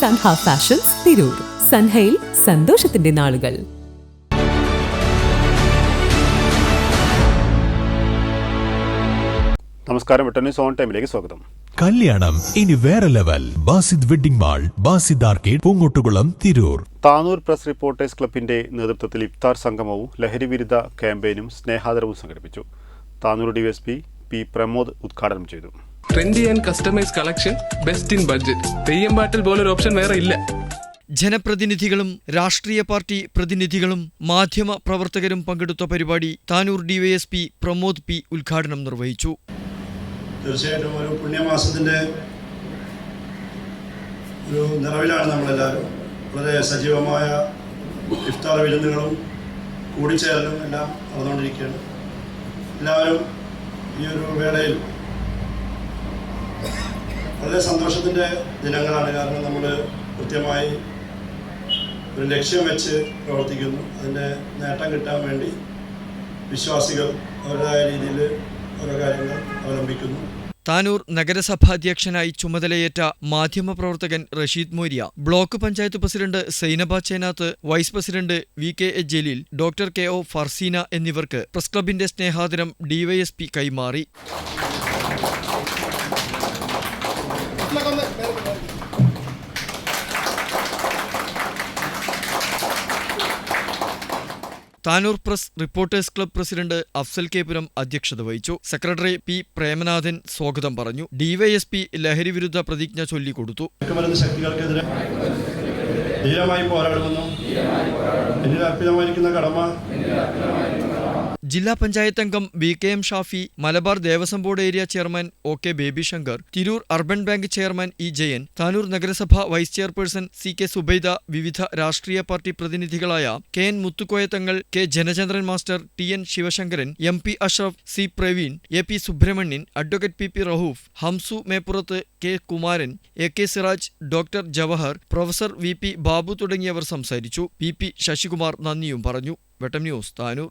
Sanha fashions Tirur. സൻഹയിൽ സന്തോഷത്തിന്റെ നാളുകൾ. നമസ്കാരം വെട്ടന്യൂസ് ഓൺ ടൈമിലേക്ക് സ്വാഗതം. കല്യാണം ഇനി വേറെ level. Basid wedding mall Basid arcade Poongottukulam Tirur. Tanur press reporters ക്ലബിന്റെ നേതൃത്വത്തിൽ ഇഫ്താർ സംഗമവും ലഹരിവിരുദ്ധ ക്യാമ്പയിനും സ്നേഹാദരവും സംഘടിപ്പിച്ചു. താനൂർ ഡിവൈഎസ്പി പി പ്രമോദ് ഉദ്ഘാടനം ചെയ്തു. Trendy and customise collection best in budget Theyyam പാട്ടിൽ പോലൊരു ഓപ്ഷൻ വേറെ ഇല്ല. ജനപ്രതിനിധികളും രാഷ്ട്രീയ പാർട്ടി പ്രതിനിധികളും മാധ്യമ പ്രവർത്തകരും പങ്കെടുത്ത പരിപാടി താനൂർ ഡിവൈഎസ്പി പ്രമോദ് പി ഉദ്ഘാടനം നിർവഹിച്ചു. തീർച്ചയായിട്ടും ഒരു പുണ്യമാസത്തിന്റെ ഒരു നിറവിലാണ് നമ്മളെല്ലാവരും. വളരെ സജീവമായ ഇഫ്താർ വിരുന്നുകളും കൂടിച്ചേരലും എല്ലാം നടന്നുകൊണ്ടിരിക്കുകയാണ്. എല്ലാവരും ഈ ഒരു വേളയിൽ വളരെ സന്തോഷത്തിന്റെ ദിനങ്ങളാണ് കാരണം നമ്മൾ കൃത്യമായി ഒരു ലക്ഷ്യം വെച്ച് പ്രവർത്തിക്കുന്നു. അതിന്റെ നേട്ടം കിട്ടാൻ വേണ്ടി വിശ്വാസികൾ അവരുടേതായ രീതിയിൽ ഓരോ കാര്യങ്ങൾ അവലംബിക്കുന്നു. താനൂർ നഗരസഭാധ്യക്ഷനായി ചുമതലയേറ്റ മാധ്യമപ്രവർത്തകൻ Rasheed Morya block panchayat president Sainaba Chenath vice president V K A Jaleel doctor K O Farseena എന്നിവർക്ക് പ്രസ് ക്ലബിന്റെ സ്നേഹാദരം ഡിവൈഎസ്പി കൈമാറി. Tanur press reporters club president Afsal Kepuram അധ്യക്ഷത വഹിച്ചു. സെക്രട്ടറി പി പ്രേമനാഥൻ സ്വാഗതം പറഞ്ഞു. ഡിവൈഎസ്പി ലഹരി വിരുദ്ധ പ്രതിജ്ഞ ചൊല്ലിക്കൊടുത്തു ശക്തികൾക്കെതിരെ ധീരമായി പോരാടുമെന്നും എന്നിൽ അർപ്പിതമായിരിക്കുന്ന കടമ ജില്ലാ പഞ്ചായത്ത് അംഗം V K M Shafi Malabar Devaswom board area chairman O K Baby Shankar Tirur urban bank chairman E Jayan Tanur നഗരസഭ vice chairperson C K Subaida വിവിധ രാഷ്ട്രീയ party പ്രതിനിധികളായ K N Muthukoyathangal K Janachandran master T N Sivasankaran M P Ashraf C Praveen A P Subramanian advocate P P Rahoof Hamsu Meppurath K Kumaran A K Siraj doctor Jawahar professor V P Babu തുടങ്ങിയവർ സംസാരിച്ചു. P P Sasikumar നന്ദിയും പറഞ്ഞു. Vettam news Tanur.